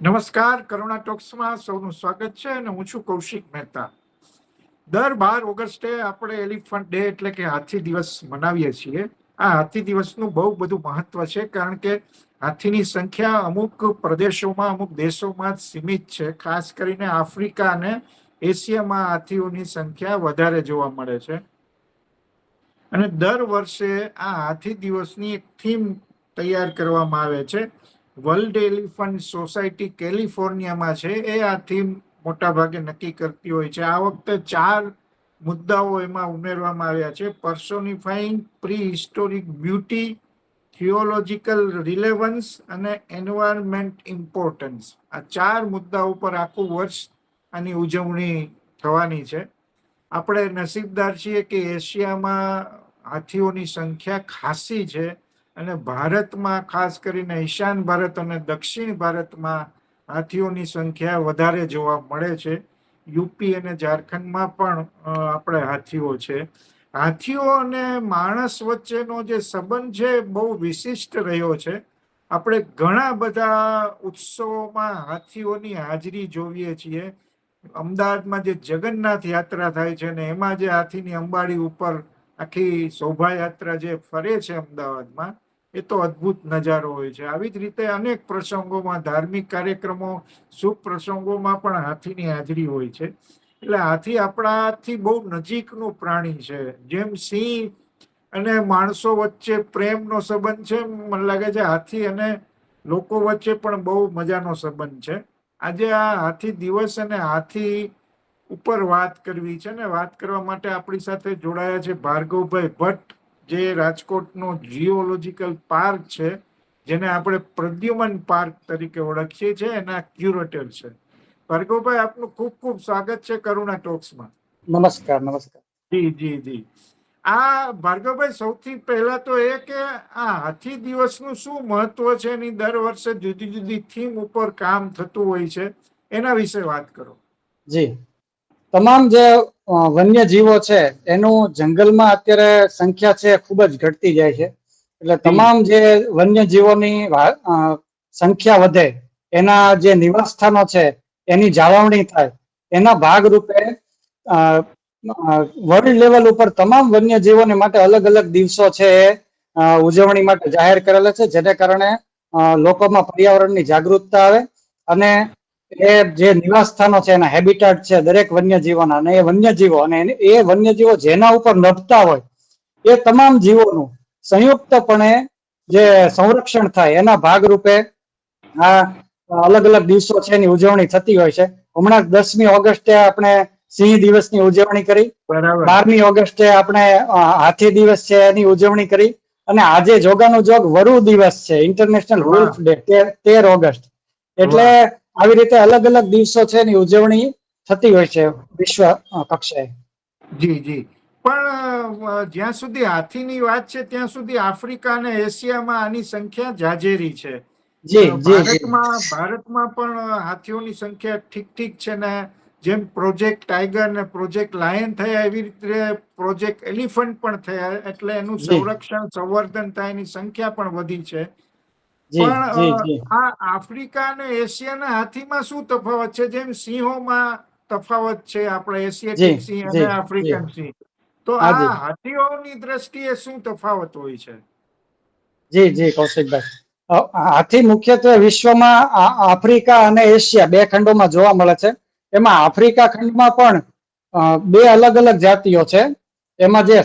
નમસ્કાર, કરુણા ટોક્સમાં સૌનું સ્વાગત છે અને હું છું કૌશિક મહેતા. દર બાર ઓગસ્ટે આપણે એલિફન્ટ ડે એટલે કે હાથી દિવસ મનાવીએ છીએ. આ હાથી દિવસનું બહુ બધું મહત્વ છે કારણ કે હાથીની સંખ્યા અમુક પ્રદેશોમાં, અમુક દેશોમાં જ સીમિત છે. ખાસ કરીને આફ્રિકા અને એશિયામાં હાથીઓની સંખ્યા વધારે જોવા મળે છે. અને દર વર્ષે આ હાથી દિવસની એક થીમ તૈયાર કરવામાં આવે છે. વર્લ્ડ એલિફન્ટ સોસાયટી કેલિફોર્નિયામાં છે. એ આ થીમ મોટા ભાગે નક્કી કરતી હોય છે. આ વખતે ચાર મુદ્દાઓ એમાં ઉમેરવામાં આવ્યા છે. Personifying prehistoric beauty theological relevance અને એન્વાયરમેન્ટ ઇમ્પોર્ટન્સ આ ચાર મુદ્દા ઉપર આખું વર્ષ આની ઉજવણી થવાની છે. આપણે નસીબદાર છીએ કે એશિયામાં હાથીઓની સંખ્યા ખાસી છે. અને ભારતમાં ખાસ કરીને ઈશાન ભારત અને દક્ષિણ ભારતમાં હાથીઓની સંખ્યા વધારે જોવા મળે છે. યુપી અને ઝારખંડમાં પણ આપણે હાથીઓ છે. હાથીઓ અને માણસ વચ્ચેનો જે સંબંધ છે બહુ વિશિષ્ટ રહ્યો છે. આપણે ઘણા બધા ઉત્સવોમાં હાથીઓની હાજરી જોઈએ છીએ. અમદાવાદમાં જે જગન્નાથ યાત્રા થાય છે ને એમાં જે હાથીની અંબાડી ઉપર આખી શોભાયાત્રા જે ફરે છે અમદાવાદમાં એ તો અદ્ભુત નજારો હોય છે. આવી જ રીતે અનેક પ્રસંગોમાં, ધાર્મિક કાર્યક્રમો, શુભ પ્રસંગોમાં પણ હાથીની હાજરી હોય છે. એટલે હાથી આપણાથી બહુ નજીકનું પ્રાણી છે. જેમ સિંહ અને માણસો વચ્ચે પ્રેમનો સંબંધ છે મને લાગે છે હાથી અને લોકો વચ્ચે પણ બહુ મજાનો સંબંધ છે. આજે આ હાથી દિવસ અને હાથી ઉપર વાત કરવી છે ને વાત કરવા માટે આપણી સાથે જોડાયા છે ભાર્ગવભાઈ ભટ્ટ. જે રાજકોટનો જીઓલોજીકલ પાર્ક છે જેને આપણે પ્રદ્યુમન પાર્ક તરીકે ઓળખીએ છીએ એના ક્યુરેટર છે. ભાર્ગવભાઈ આપનું ખૂબ ખૂબ સ્વાગત છે કરુણા ટોક્સમાં. નમસ્કાર નમસ્કાર. જી જી જી. આ ભાર્ગવભાઈ સૌથી પહેલા તો એ કે આ હાથી દિવસનું શું મહત્વ છે એની દર વર્ષે જુદી જુદી થીમ ઉપર કામ થતું હોય છે એના વિશે વાત કરો. જી. તમામ જે વન્ય જીવો છે એનું જંગલમાં અત્યારે સંખ્યા છે ખૂબ જ ઘટતી જાય છે. એટલે તમામ જે વન્ય જીવોની સંખ્યા વધે એના જે નિવાસ સ્થાનો છે એની જાળવણી થાય એના ભાગરૂપે વર્લ્ડ લેવલ ઉપર તમામ વન્ય જીવોને માટે અલગ અલગ દિવસો છે એ ઉજવણી માટે જાહેર કરેલા છે જેને કારણે લોકોમાં પર્યાવરણની જાગૃતતા આવે અને એ જે નિવાસ સ્થાનો છે એના હેબિટાટ છે દરેક વન્યજીવોના અને એ વન્યજીવો અને એ વન્યજીવો જેના ઉપર નભતા હોય એ તમામ જીવોનું સંયુક્તપણે જે સંરક્ષણ થાય એના ભાગરૂપે આ અલગ અલગ દિવસો છે એની ઉજવણી થતી હોય છે. હમણાં દસમી ઓગસ્ટે આપણે સિંહ દિવસની ઉજવણી કરી. બારમી ઓગસ્ટે આપણે હાથી દિવસ છે એની ઉજવણી કરી. અને આજે જોગાનો જોગ વરુ દિવસ છે ઇન્ટરનેશનલ. વુલ્ફ ડે તેર ઓગસ્ટ. એટલે આવી રીતે અલગ અલગ દિવસો છે એની ઉજવણી થતી હોય છે વિશ્વ કક્ષાએ. જી જી. પણ જ્યાં સુધી હાથીની વાત છે ત્યાં સુધી આફ્રિકા અને એશિયામાં આની સંખ્યા જાજેરી છે. જી ભારતમાં ભારતમાં પણ હાથીઓની સંખ્યા ઠીક ઠીક છે ને જેમ પ્રોજેક્ટ ટાઈગર ને પ્રોજેક્ટ લાયન થયા એવી રીતે પ્રોજેક્ટ એલિફન્ટ પણ થયા એટલે એનું સંરક્ષણ સંવર્ધન થાય એની સંખ્યા પણ વધી છે. પણ આ આફ્રિકા અને એશિયાના હાથીમાં શું તફાવત છે? જેમ સિંહોમાં તફાવત છે આપણે એશિયાટિક સિંહ અને આફ્રિકન સિંહ. તો આ. હાથીઓની દ્રષ્ટિએ શું તફાવત હોય છે? જી જી કૌશિકભાઈ. હાથી મુખ્યત્વે વિશ્વમાં આફ્રિકા અને એશિયા બે ખંડોમાં જોવા મળે છે. એમાં આફ્રિકા ખંડમાં પણ બે અલગ અલગ જાતિઓ છે. એમાં જે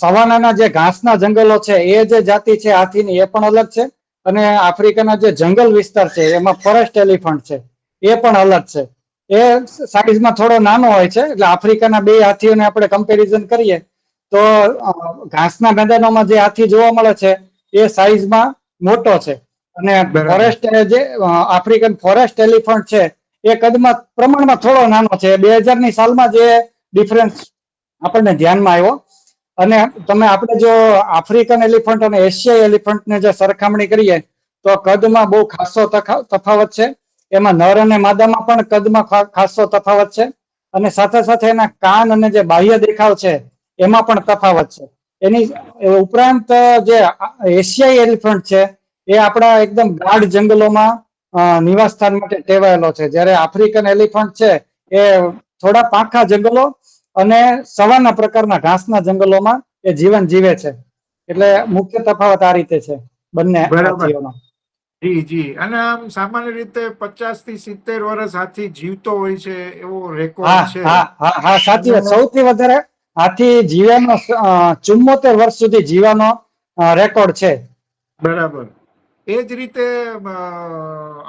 સવાનાના જે ઘાસના જંગલો છે એ જે જાતિ છે હાથીની એ પણ અલગ છે. અને આફ્રિકાના જે જંગલ વિસ્તાર છે એમાં ફોરેસ્ટ એલિફન્ટ છે એ પણ અલગ છે. એ સાઈઝમાં થોડો નાનો હોય છે એટલે આફ્રિકાના બે હાથીઓને આપણે કમ્પેરિઝન કરીએ તો ઘાસના મેદાનોમાં જે હાથી જોવા મળે છે એ સાઈઝમાં મોટો છે. અને. ફોરેસ્ટ જે આફ્રિકન ફોરેસ્ટ એલિફન્ટ છે એ કદમાં પ્રમાણમાં થોડો નાનો છે. બે હજારની સાલમાં જે ડિફરન્સ આપણને ધ્યાનમાં આવ્યો અને તમે આપણે જો આફ્રિકન એલિફન્ટ અને એશિયાઈ એલિફન્ટને જે સરખામણી કરીએ, તો કદમાં બહુ ખાસો તફાવત છે. એમાં નર અને માદામાં પણ કદમાં ખાસો તફાવત છે. અને સાથે સાથે એના કાન અને જે બાહ્ય દેખાવ છે, એમાં પણ તફાવત છે. એની ઉપરાંત જે એશિયાઈ એલિફન્ટ છે, એ આપણા એકદમ ગાઢ જંગલોમાં નિવાસ નિવાસસ્થાન માટે ટેવાયેલો છે. જ્યારે આફ્રિકન એલિફન્ટ છે, એ થોડા પાંખા જંગલો અને સવાના પ્રકારના ઘાસના જંગલોમાં એ જીવન જીવે છે. એટલે મુખ્ય તફાવત આ રીતે છે બંને જી જી. અને આમ સામાન્ય રીતે પચાસથી સિત્તેર વર્ષ હાથી જીવતો હોય છે એવો રેકોર્ડ છે. હા સાચી વાત. સૌથી વધારે હાથી જીવ્યાનો ચુમ્મોતેર વર્ષ સુધી જીવાનો રેકોર્ડ છે. બરાબર. એ જ રીતે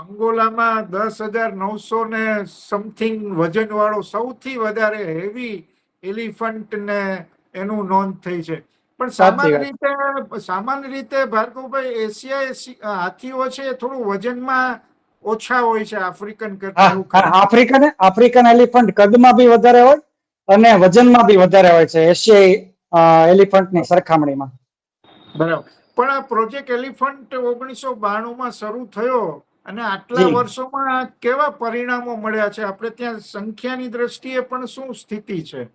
અંગોલામાં દસ હજાર નવસો ને સમથિંગ વજન વાળો સૌથી વધારે હેવી એલિફન્ટ ને એનું નોંધ થઈ છે. પણ સામાન્ય રીતે સામાન્ય રીતે ભાર્ગવભાઈ એશિયા હાથીઓ છે થોડું વજનમાં ઓછા હોય છે આફ્રિકન કરતા? આફ્રિકન આફ્રિકન એલિફન્ટ કદમાં બી વધારે હોય અને વજનમાં બી વધારે હોય છે એશિયાઈ એલિફન્ટની સરખામણીમાં. બરાબર. પણ આ પ્રોજેક્ટ એલિફન્ટ ઓગણીસો બાણુંમાં શરૂ થયો અને આટલા વર્ષોમાં કેવા પરિણામો મળ્યા છે? આપણે ત્યાં સંખ્યાની દ્રષ્ટિએ પણ શું સ્થિતિ છે?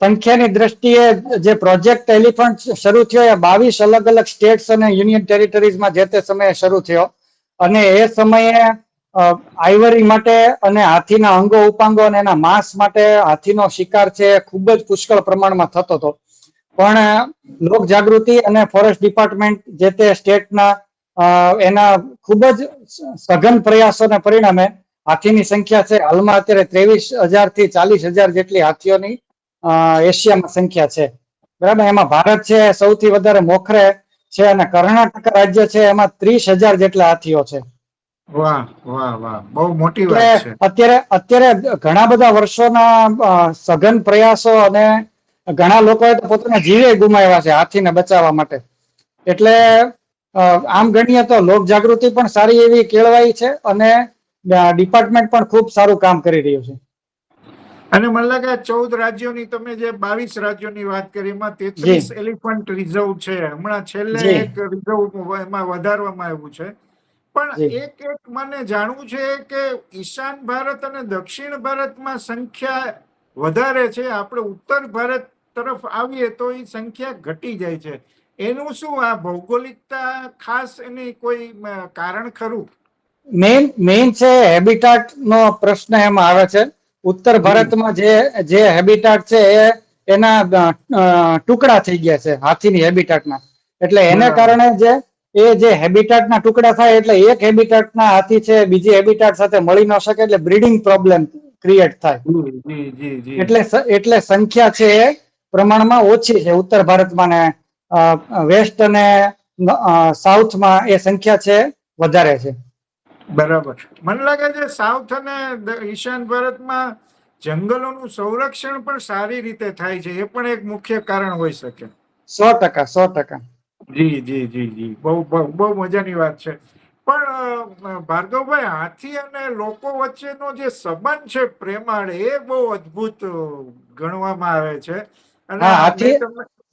સંખ્યાની દ્રષ્ટિએ જે પ્રોજેક્ટ એલિફન્ટ શરૂ થયો, એ બાવીસ અલગ અલગ સ્ટેટ્સ અને યુનિયન ટેરિટરીઝમાં જે તે સમયે શરૂ થયો. અને એ સમયે આઈવરી માટે અને હાથીના અંગો, ઉપાંગો અને એના માંસ માટે હાથીનો શિકાર છે ખૂબ જ પુષ્કળ પ્રમાણમાં થતો હતો. પણ, લોક જાગૃતિ અને ફોરેસ્ટ ડિપાર્ટમેન્ટ જે તે સ્ટેટના એના ખૂબ જ સઘન પ્રયાસોના પરિણામે હાથીની સંખ્યા છે હાલમાં અત્યારે ત્રેવીસ હજારથી ચાલીસ હજાર જેટલી હાથીઓની એશિયામાં સંખ્યા છે. બરાબર? એમાં ભારત છે સૌથી વધારે મોખરે છે અને કર્ણાટક રાજ્ય છે એમાં ત્રીસ હજાર જેટલા હાથીઓ છે. વાહ વાહ વાહ. બહુ મોટી વાત છે. અત્યારે અત્યારે ઘણા બધા વર્ષોના સઘન પ્રયાસો અને ઘણા લોકોએ તો પોતાના જીવે ગુમાવ્યા છે હાથીને બચાવવા માટે. એટલે આમ ગણીએ તો લોક જાગૃતિ પણ સારી એવી કેળવાઈ છે અને ડિપાર્ટમેન્ટ પણ ખૂબ સારું કામ કરી રહ્યું છે. અને મને લાગે ચૌદ રાજ્યોની તમે જે બાવીસ રાજ્યોની વાત કરી એમાં તેત્રીસ એલિફન્ટ રિઝર્વ છે. હમણાં છેલ્લે એક રિઝર્વ એમાં વધારવામાં આવ્યું છે. પણ એક એક મને જાણવું છે કે ઈશાન ભારત અને દક્ષિણ ભારતમાં સંખ્યા વધારે છે. આપણે ઉત્તર ભારત તરફ આવીએ તો એ સંખ્યા ઘટી જાય છે. એનું શું આ ભૌગોલિકતા ખાસ એની કોઈ કારણ ખરું? મેઇન મેઇન છે હેબિટાટ નો પ્રશ્ન એમાં આવે છે. ઉત્તર ભારતમાં જે જે હેબિટાટ છે એ એના ટુકડા થઈ ગયા છે હાથીની હેબિટાટના એટલે એને કારણે જે એ જે હેબિટાટના ટુકડા થાય એટલે એક હેબિટાટના હાથી છે બીજી હેબિટાટ સાથે મળી ન શકે એટલે બ્રીડિંગ પ્રોબ્લેમ ક્રિએટ થાય. એટલે એટલે સંખ્યા છે એ પ્રમાણમાં ઓછી છે. ઉત્તર ભારતમાં ને વેસ્ટ અને સાઉથમાં એ સંખ્યા છે વધારે છે. બરાબર. મને લાગે છે સાઉથ અને ઈશાન ભારતમાં જંગલોનું સંરક્ષણ પણ સારી રીતે થાય છે. એ પણ એક મુખ્ય કારણ હોઈ શકે. સો ટકા સો ટકા. જી જી જી જી. બહુ બહુ મજાની વાત છે. પણ ભાર્ગવભાઈ હાથી અને લોકો વચ્ચેનો જે સંબંધ છે પ્રેમાળ એ બહુ અદ્ભુત ગણવામાં આવે છે. અને હાથી-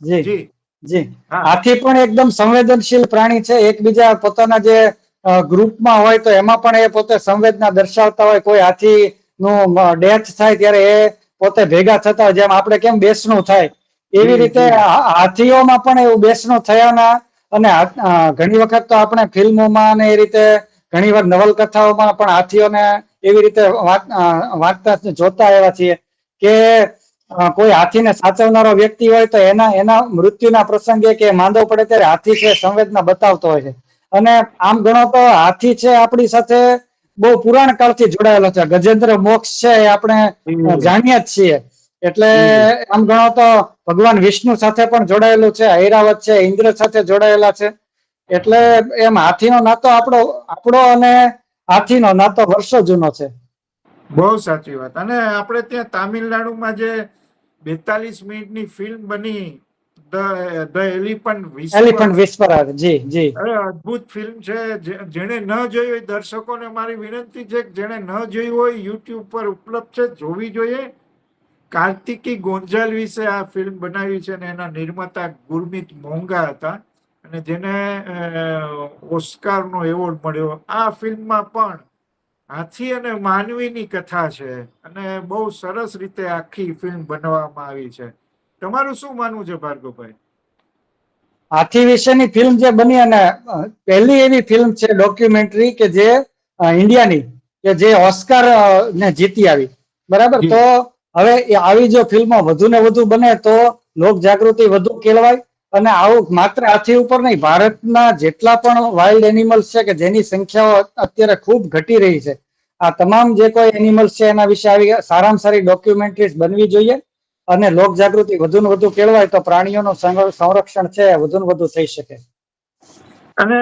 જી જી. હાથી પણ એકદમ સંવેદનશીલ પ્રાણી છે. એકબીજા પોતાના જે ગ્રુપમાં હોય તો એમાં પણ એ પોતે સંવેદના દર્શાવતા હોય કોઈ હાથી નું ડેથ થાય ત્યારે એ પોતે ભેગા થતા હોય જેમ આપણે કેમ બેસણું થાય. એવી રીતે હાથીઓમાં પણ એવું બેસણું થયાના અને ઘણી વખત તો આપણે ફિલ્મોમાં અને એ રીતે ઘણી વાર નવલકથાઓમાં પણ હાથીઓને એવી રીતે વાંચતા જોતા આવ્યા છીએ કે કોઈ હાથીને સાચવનારો વ્યક્તિ હોય તો એના એના મૃત્યુના પ્રસંગે કે માંદો પડે ત્યારે હાથી છે સંવેદના બતાવતો હોય છે. અને આમ ગણો તો હાથી છે આપણી સાથે બહુ પુરાણ કાળથી જોડાયેલો છે. ગજેન્દ્ર મોક્ષ છે એ આપણે જાણીએ જ છીએ. એટલે આમ ગણો તો ભગવાન વિષ્ણુ સાથે પણ જોડાયેલું છે ઐરાવત છે ઇન્દ્ર સાથે જોડાયેલા છે. એટલે એમ હાથીનો નાતો આપણો આપણો અને હાથીનો નાતો વર્ષો જૂનો છે. બહુ સાચી વાત. અને આપણે ત્યાં તામિલનાડુમાં જે બેતાલીસ મિનિટની ફિલ્મ બની the the elephant elephant whisper જી જી અદ્ભુત ફિલ્મ છે જેણે ન જોઈ હોય દર્શકોને મારી વિનંતી છે કે જેણે ન જોયું હોય યુટ્યુબ પર ઉપલબ્ધ છે જોવી જોઈએ. કાર્તિકી ગોંજાલ વિશે આ ફિલ્મ બનાવી છે અને એના નિર્માતા ગુરમીત મોંઘા હતા અને જેને ઓસ્કાર ઓસ્કારનો એવોર્ડ મળ્યો. આ ફિલ્મમાં પણ હાથી અને માનવીની કથા છે અને બહુ સરસ રીતે આખી ફિલ્મ બનાવવામાં આવી છે. તમારું શું માનવું છે ભાર્ગવભાઈ? હાથી વિશેની ફિલ્મ જે બની અને પહેલી એવી ફિલ્મ છે ડોક્યુમેન્ટરી કે જે ઇન્ડિયાની કે જે ઓસ્કાર ને જીતી આવી. બરાબર? તો હવે આવી જો ફિલ્મો વધુ ને વધુ બને તો લોક જાગૃતિ વધુ કેળવાય અને આવું માત્ર હાથી ઉપર નહીં ભારતના જેટલા પણ વાઇલ્ડ એનિમલ્સ છે કે જેની સંખ્યાઓ અત્યારે ખૂબ ઘટી રહી છે આ તમામ જે કોઈ એનિમલ્સ છે એના વિશે આવી સારામાં સારી ડોક્યુમેન્ટરીઝ બનવી જોઈએ. અને લોક જાગૃતિ વધુ ને વધુ કેળવાય તો પ્રાણીઓનું સંરક્ષણ છે વધુ ને વધુ થઈ શકે. અને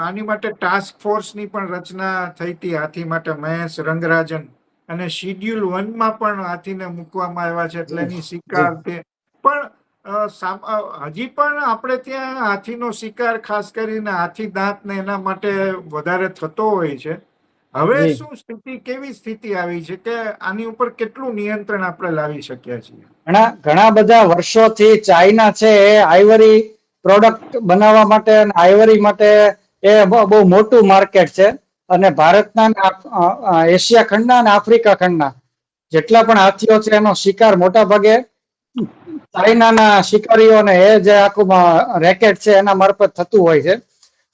આની માટે ટાસ્ક ફોર્સની પણ રચના થઈ હતી. હાથી માટે મહેશ રંગરાજન અને શિડ્યુલ વનમાં પણ હાથીને મૂકવામાં આવ્યા છે એટલે એની શિકાર તે પણ હજી પણ આપણે ત્યાં હાથીનો શિકાર ખાસ કરીને હાથી દાંત ને એના માટે વધારે થતો હોય છે. હવે શું સ્થિતિ કેવી સ્થિતિ આવી છે કે આની ઉપર કેટલું નિયંત્રણ આપણે લાવી શક્યા છીએ? ઘણા ઘણા બધા વર્ષોથી ચાઇના છે એ આઈવરી પ્રોડક્ટ બનાવવા માટે અને આઈવરી માટે એ બહુ મોટું માર્કેટ છે. અને ભારતના એશિયા ખંડના અને આફ્રિકા ખંડના જેટલા પણ હાથીઓ છે એનો શિકાર મોટા ભાગે ચાઇનાના શિકારીઓને એ જે આખું રેકેટ છે એના મારફત થતું હોય છે.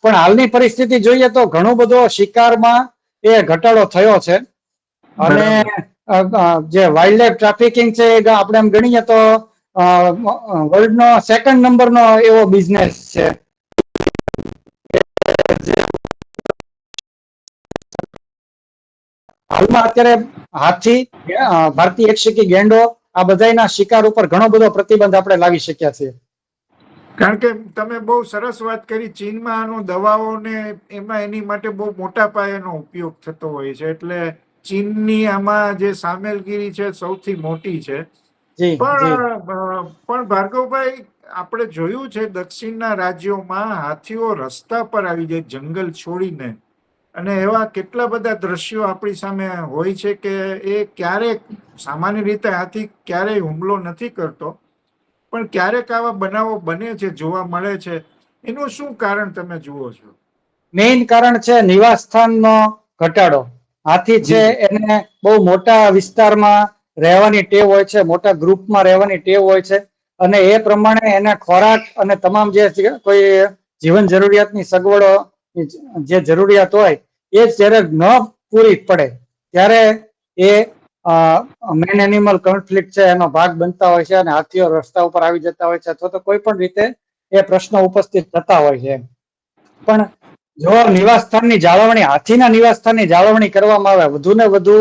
પણ હાલની પરિસ્થિતિ જોઈએ તો ઘણો બધો શિકારમાં એ ઘટાડો થયો છે. અને જે વાઇલ્ડ લાઈફ ટ્રાફિકિંગ છે એ આપણે એમ ગણીએ તો વર્લ્ડ નો સેકન્ડ નંબર નો એવો બિઝનેસ છે. હાલમાં અત્યારે હાથી ભારતીય એકશીકી ગેંડો આ બધાના શિકાર ઉપર ઘણો બધો પ્રતિબંધ આપણે લાવી શક્યા છીએ. કારણ કે તમે બહુ સરસ વાત કરી ચીનમાં આનો દવાઓને એમાં એની માટે બહુ મોટા પાયાનો ઉપયોગ થતો હોય છે. એટલે ચીનની આમાં જે સામેલગીરી છે સૌથી મોટી છે. પણ પણ ભાર્ગવભાઈ આપણે જોયું છે દક્ષિણના રાજ્યોમાં હાથીઓ રસ્તા પર આવી જાય જંગલ છોડીને. અને એવા કેટલા બધા દ્રશ્યો આપણી સામે હોય છે કે એ ક્યારેક સામાન્ય રીતે હાથી ક્યારેય હુમલો નથી કરતો. પણ ક્યારેક આવા બનાવો બને છે જોવા મળે છે. એનું શું કારણ તમે જુઓ છો? મેઇન કારણ છે નિવાસ સ્થાનનો ઘટાડો. હાથી છે એને બહુ મોટા વિસ્તારમાં રહેવાની ટેવ હોય છે મોટા ગ્રુપમાં રહેવાની ટેવ હોય છે. અને એ પ્રમાણે એને ખોરાક અને તમામ જે કોઈ જીવન જરૂરિયાતની સગવડો જે જરૂરિયાત હોય એ જ્યારે ન પૂરી પડે ત્યારે એ મેન એનિમલ કોન્ફ્લિક્ટ છે, એનો ભાગ બનતા હોય છે અને હાથીઓ રસ્તા ઉપર આવી જતા હોય છે અથવા તો કોઈ પણ રીતે એ પ્રશ્નો ઉપસ્થિત થતા હોય છે. પણ જો નિવાસસ્થાનની જાળવણી, હાથીના નિવાસસ્થાનની જાળવણી કરવામાં આવે, વધુ ને વધુ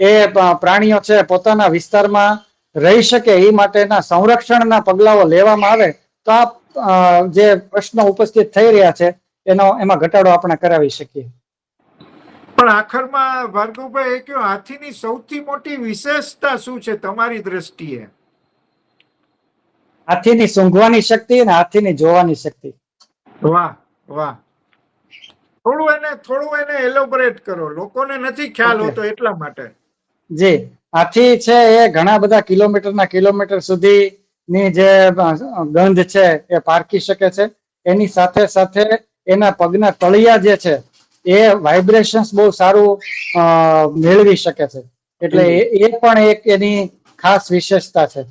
એ પ્રાણીઓ છે પોતાના વિસ્તારમાં રહી શકે એ માટેના સંરક્ષણના પગલાઓ લેવામાં આવે, તો આ જે પ્રશ્નો ઉપસ્થિત થઈ રહ્યા છે, એનો, એમાં ઘટાડો આપણે કરાવી શકીએ. પણ આખરમાં ભાર્ગવભાઈ એ કહ્યું હાથીની સૌથી મોટી વિશેષતા શું છે તમારી દ્રષ્ટિએ? હાથીની સૂંઘવાની શક્તિ અને હાથીની જોવાની શક્તિ. વાહ વાહ. થોડું એને થોડું એને એલોબરેટ કરો. લોકોને નથી ખ્યાલ હોતો એટલા માટે. જી હાથી છે એ ઘણા બધા કિલોમીટરના કિલોમીટર સુધીની જે ગંધ છે એ પારખી શકે છે. એની સાથે સાથે એના પગના તળિયા જે છે એ વાઇબ્રેશન્સ બહુ સારું મેળવી શકે છે. એટલે એ પણ એક એની ખાસ વિશેષતા છે.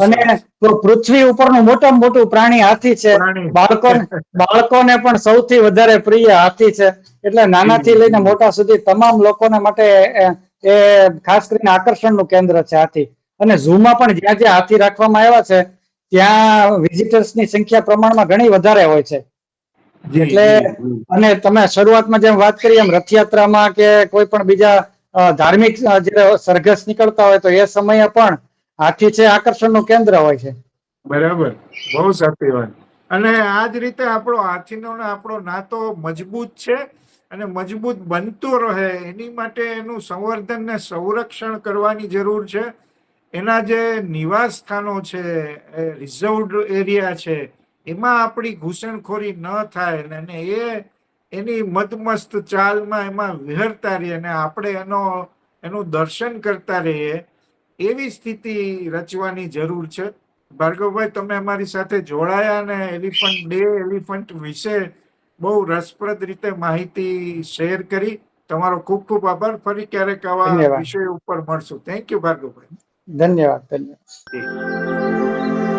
અને પૃથ્વી ઉપરનું મોટામાં મોટું પ્રાણી હાથી છે. બાળકોને બાળકોને પણ સૌથી વધારે પ્રિય હાથી છે. એટલે નાનાથી. લઈને મોટા સુધી તમામ લોકોને માટે એ- ખાસ કરીને આકર્ષણનું કેન્દ્ર છે હાથી. અને ઝૂમાં પણ જ્યાં જ્યાં હાથી રાખવામાં આવ્યા છે ત્યાં વિઝિટર્સની સંખ્યા પ્રમાણમાં ઘણી વધારે હોય છે. એટલે. અને તમે શરૂઆતમાં જેમ વાત કરી એમ રથયાત્રામાં કે કોઈ પણ બીજા ધાર્મિક અ, જે સરઘસ નીકળતા હોય તો એ સમયે પણ હાથી છે આકર્ષણનું કેન્દ્ર હોય છે. બરાબર. બહુ સાચી વાત. અને આ જ રીતે આપણો હાથીનો ને આપણો નાતો મજબૂત છે અને મજબૂત બનતો રહે એની માટે એનું સંવર્ધન ને સંરક્ષણ કરવાની જરૂર છે. એના જે નિવાસ સ્થાનો છે રિઝર્વડ એરિયા છે એમાં આપણી ઘૂસણખોરી ન થાય અને એ એની મદમસ્ત ચાલમાં એમાં વિહરતા રહીએ અને આપણે એનો એનું દર્શન કરતા રહીએ એવી સ્થિતિ રચવાની જરૂર છે. ભાર્ગવભાઈ તમે અમારી સાથે જોડાયા અને એલિફન્ટ ડે એલિફન્ટ વિશે બહુ રસપ્રદ રીતે માહિતી શેર કરી. તમારો ખૂબ ખૂબ આભાર. ફરી ક્યારેક આવા વિષય ઉપર મળશું. થેન્ક યુ ભાર્ગવભાઈ. ધન્યવાદ ધન્યવાદ.